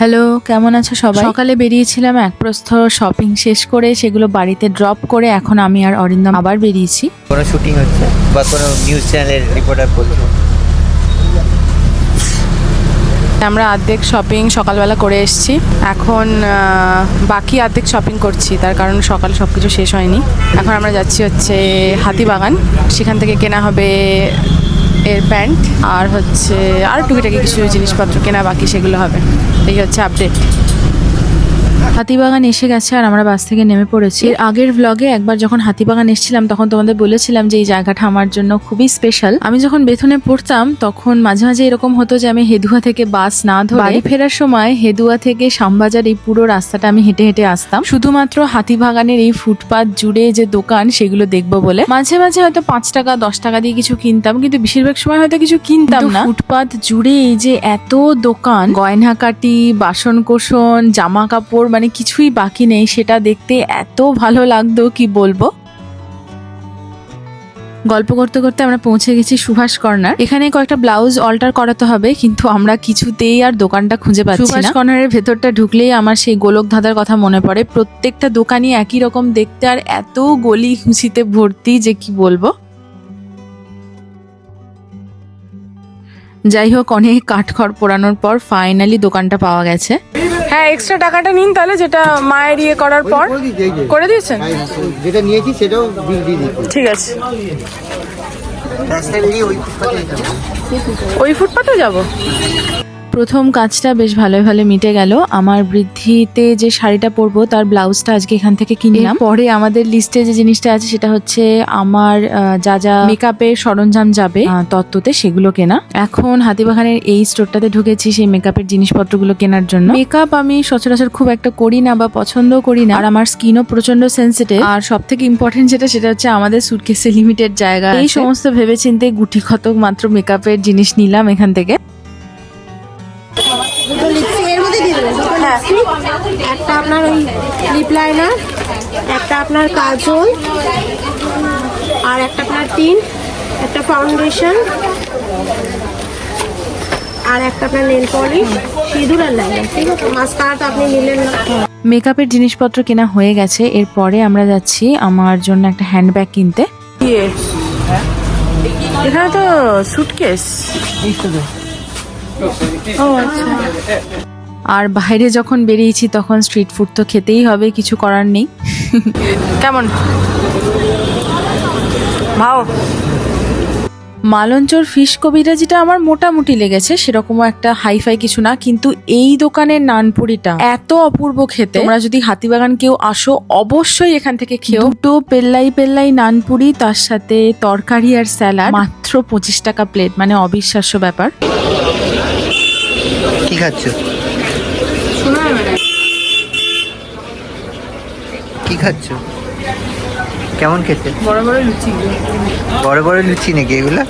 Hello কেমন আছো সবাই? সকালে বেরিয়েছিলাম এক প্রস্থ শপিং শেষ করে সেগুলো বাড়িতে ড্রপ করে এখন আমি আর অরিন্দম আবার বেরিয়েছি। কোনো শুটিং হচ্ছে? বা কোনো নিউজ চ্যানেলের রিপোর্টার বলছে? আমরা অর্ধেক শপিং সকালবেলা করে এসেছি। এখন বাকি অর্ধেক শপিং করছি তার কারণ সকালে সব কিছু শেষ হয়নি। এখন আমরা যাচ্ছি হচ্ছে হাতিবাগান। সেখান থেকে কেনা হবে এর প্যান্ট আর হচ্ছে আর টুকিটাকি কিছু জিনিসপত্র কেনা বাকি সেগুলো হবে। এই হচ্ছে আপডেট হাতিবাগান এসে গেছে আর আমরা বাস থেকে নেমে পড়েছি। এর আগের ব্লগে একবার যখন হাতিবাগান এসেছিলাম তখন তোমাদের বলেছিলাম যে এই জায়গাটা আমার জন্য খুবই স্পেশাল আমি যখন বেথনে পড়তাম তখন মাঝে মাঝে এরকম হতো যে আমি হেদুয়া থেকে বাস না ধরে বাড়ি ফেরার সময় হেদুয়া থেকে শ্যামবাজার এই পুরো রাস্তাটা আমি হেঁটে হেঁটে আসতাম। শুধুমাত্র হাতিবাগানের এই ফুটপাত জুড়ে যে দোকান সেগুলো দেখব বলে। মাঝে মাঝে হয়তো পাঁচ টাকা দশ টাকা দিয়ে কিছু কিনতাম কিন্তু বেশিরভাগ সময় হয়তো কিছু কিনতাম না। ফুটপাত জুড়ে এই যে এত দোকান গয়নাকাটি বাসন কোসন জামা কাপড় মানে কিছুই বাকি নেই, সেটা দেখতে এত ভালো লাগতো, কি বলব? গল্প করতে করতে আমরা পৌঁছে গেছি সুভাষ কর্নার। এখানে কয়েকটা ব্লাউজ অল্টার করাতে হবে, কিন্তু আমরা কিছুতেই আর দোকানটা খুঁজে পাচ্ছি সুভাষ কর্নারের ভেতরটা ঢুকলেই আমার সেই গোলক ধাঁধার কথা মনে পড়ে। প্রত্যেকটা দোকানই একই রকম দেখতে, আর এত গলি খুঁচিতে ভর্তি যে কি বলব? যাই হোক, অনেক কাঠখড় পোড়ানোর পর ফাইনালি দোকানটা পাওয়া গেছে। হ্যাঁ এক্সট্রা টাকাটা নিন তাহলে যেটা মায়ের ইয়ে করার পর করে দিয়েছেন? যেটা নিয়েছি সেটাও বিল দিয়ে দিচ্ছি। ঠিক আছে। ওই ফুটপাতে যাব? প্রথম কাজটা বেশ ভালোই ভালো মিটে গেল। আমার বৃদ্ধিতে যে শাড়িটা পরবো তার ব্লাউজটা আজকে এখান থেকে কিনলাম। পরে আমাদের লিস্টে যে জিনিসটা আছে সেটা হচ্ছে আমার যা যা মেকআপের সরঞ্জাম যাবে তত্ত্বতে সেগুলো কেনা। এখন হাতিবাগানের এই স্টোরটাতে ঢুকেছি সেই মেকআপের জিনিসপত্রগুলো কেনার জন্য। মেকআপ আমি সচরাচর খুব একটা করি না বা পছন্দ করি না। আর আমার স্কিনও প্রচণ্ড সেন্সিটিভ আর সব থেকে ইম্পর্টেন্ট যেটা সেটা হচ্ছে আমাদের সুটকেসে লিমিটেড জায়গা এই সমস্ত ভেবেচিন্তে গুটি খতক মাত্র মেকআপের জিনিস নিলাম এখান থেকে। দুটো লিপস্টিক এর মধ্যে দিয়ে দেবেন দুটো লিপস্টিক একটা আপনার ওই লিপ লাইনার একটা আপনার কাজল আর একটা আপনার টিন একটা ফাউন্ডেশন আর একটা আপনার নেল পলিশ সিঁদুর আর লাইনার ঠিক আছে? মাস্কারা তো আপনি নিলেন না। মেকআপের জিনিসপত্র কেনা হয়ে গেছে। এরপরে আমরা যাচ্ছি আমার জন্য একটা হ্যান্ডব্যাগ কিনতে। এখানে তো সুটকেস আর বাইরে যখন বেরিয়েছি তখন স্ট্রিট ফুড তো খেতেই হবে কিছু করার নেই। কেমন? ভাও মালঞ্চর ফিশ যেটা আমার মোটামুটি লেগেছে সেরকমও একটা হাইফাই কিছু না কিন্তু এই দোকানের নানপুরিটা এত অপূর্ব খেতে। তোমরা যদি হাতিবাগান কেউ আসো অবশ্যই এখান থেকে খেও। দুটো পেল্লাই পেল্লাই নানপুরি তার সাথে তরকারি আর স্যালাড মাত্র পঁচিশ টাকা প্লেট মানে অবিশ্বাস্য ব্যাপার। কি খাচ্ছ? কি খাচ্ছ? কেমন খেতে? বড় বড় লুচি। বড় বড় লুচি নাকি এগুলো?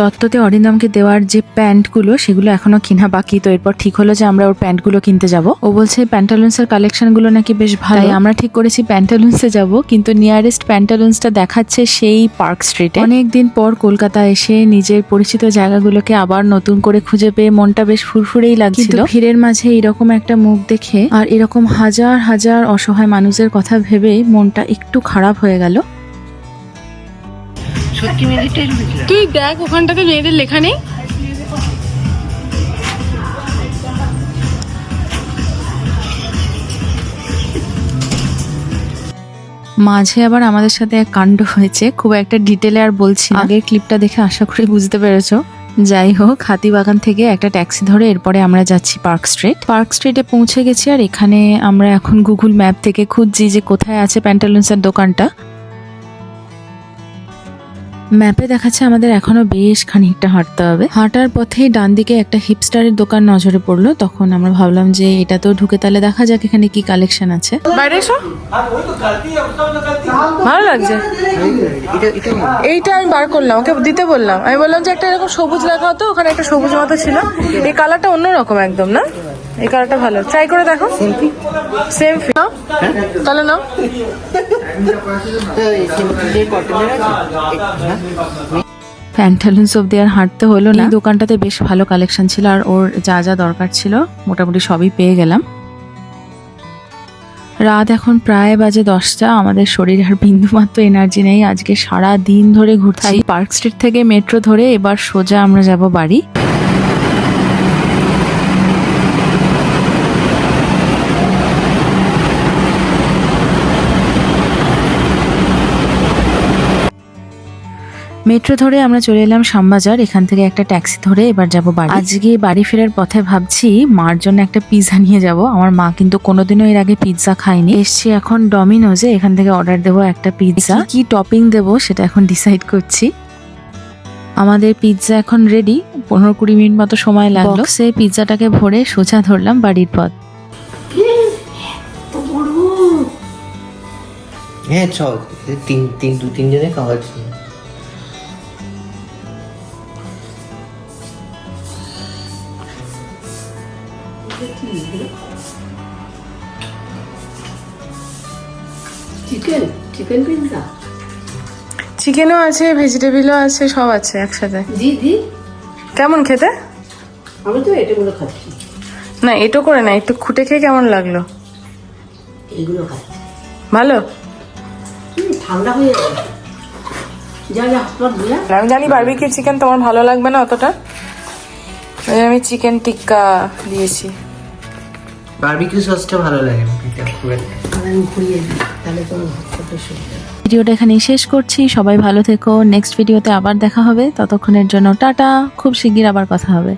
তত্ত্বতে অরিন্দমকে দেওয়ার যে প্যান্টগুলো, সেগুলো এখনও কিনা বাকি। তো এরপর ঠিক হলো যে আমরা ওর প্যান্টগুলো কিনতে যাব। ও বলছে প্যান্টালুন্সের কালেকশনগুলো নাকি বেশ ভালো। আমরা ঠিক করেছি প্যান্টালুন্সে যাব, কিন্তু নিয়ারেস্ট প্যান্টালুন্সটা দেখাচ্ছে সেই পার্ক স্ট্রিটে অনেক দিন পর কলকাতা এসে নিজের পরিচিত জায়গাগুলোকে আবার নতুন করে খুঁজে পেয়ে মনটা বেশ ফুরফুরেই লাগছিল। ভিড়ের মাঝে এরকম একটা মুখ দেখে আর এরকম হাজার হাজার অসহায় মানুষের কথা ভেবে মনটা একটু খারাপ হয়ে গেল। সত্যি মিনিটের তুই দেখ ওখানটাতে মেয়েদের লেখা নেই? মাঝে আবার আমাদের সাথে এক কাণ্ড হয়েছে খুব একটা ডিটেলে আর বলছি না। আগের ক্লিপটা দেখে আশা করি বুঝতে পেরেছ। যাই হোক হাতিবাগান থেকে একটা ট্যাক্সি ধরে এরপরে আমরা যাচ্ছি পার্ক স্ট্রিট পার্ক স্ট্রিটে পৌঁছে গেছি আর এখানে আমরা এখন গুগল ম্যাপ থেকে খুঁজছি যে কোথায় আছে প্যান্টালুন্সের দোকানটা। ম্যাপে দেখাচ্ছে আমাদের এখনও বেশ খানিকটা হাঁটতে হবে। হাঁটার পথেই ডান দিকে একটা হিপস্টারের দোকান নজরে পড়ল। তখন আমরা ভাবলাম যে এটা তো ঢুকে তাহলে দেখা যাক এখানে কি কালেকশন আছে। ভালো লাগছে। এইটা আমি বার করলাম, ওকে দিতে বললাম। আমি বললাম যে একটা এরকম সবুজ রাখা হতো, ওখানে একটা সবুজ মতো ছিল। এই কালারটা অন্যরকম একদম, না? এই কালারটা ভালো। ট্রাই করে দেখো। সেম তাহলে নাও। তো এই simple যে cotton এর আছে? এ- হ্যাঁ? প্যান্টালুন্স অব্দি আর হাঁটতে হলো না। দোকানটাতে বেশ ভালো কালেকশন ছিল আর ওর যা যা দরকার ছিল মোটামুটি সবই পেয়ে গেলাম। রাত এখন প্রায় বাজে দশটা। আমাদের শরীর আর বিন্দুমাত্র এনার্জি নেই। আজকে সারা দিন ধরে ঘুরছি। পার্ক স্ট্রিট থেকে মেট্রো ধরে এবার সোজা আমরা যাব বাড়ি। মেট্রো ধরে আমরা চলে এলাম শ্যামবাজার এখান থেকে একটা ট্যাক্সি ধরে এবার যাব বাড়ি। আজকে বাড়ি ফেরার পথে ভাবছি মার জন্য একটা পিৎজা নিয়ে যাব। আমার মা কিন্তু কোনোদিনও এর আগে পিৎজা খায়নি। এসছি এখন ডমিনোজে এখান থেকে অর্ডার দেবো একটা পিৎজা। কি টপিং দেব সেটা এখন ডিসাইড করছি। আমাদের পিৎজা এখন রেডি পনেরো কুড়ি মিনিট মতো সময় লাগল। সে পিৎজাটাকে ভরে সোজা ধরলাম বাড়ির পথ। হ্যাঁ ছ তিন তিন দু তিনজনে খাওয়ার চিকেন চিকেন পিৎজা চিকেনও আছে ভেজিটেবিলও আছে সব আছে একসাথে। দি দি কেমন খেতে? আমি তো এটাগুলো খাচ্ছি। না এটো করে না একটু খুঁটে খেয়ে কেমন লাগল? এগুলো খাচ্ছি। ভালো? ঠান্ডা হয়ে যাবে। আমি জানি বারবিকিউ চিকেন তোমার ভালো লাগবে না অতটা। আমি চিকেন টিক্কা দিয়েছি। বারবিকিউ সসটা ভালো লাগে না এটা খুব একটা ঘুরিয়ে দিই তাহলে তোমার হাত সুবিধা ভিডিওটা এখানেই শেষ করছি সবাই ভালো থেকো নেক্সট ভিডিওতে আবার দেখা হবে ততক্ষণের জন্য টাটা খুব শিগগির আবার কথা হবে।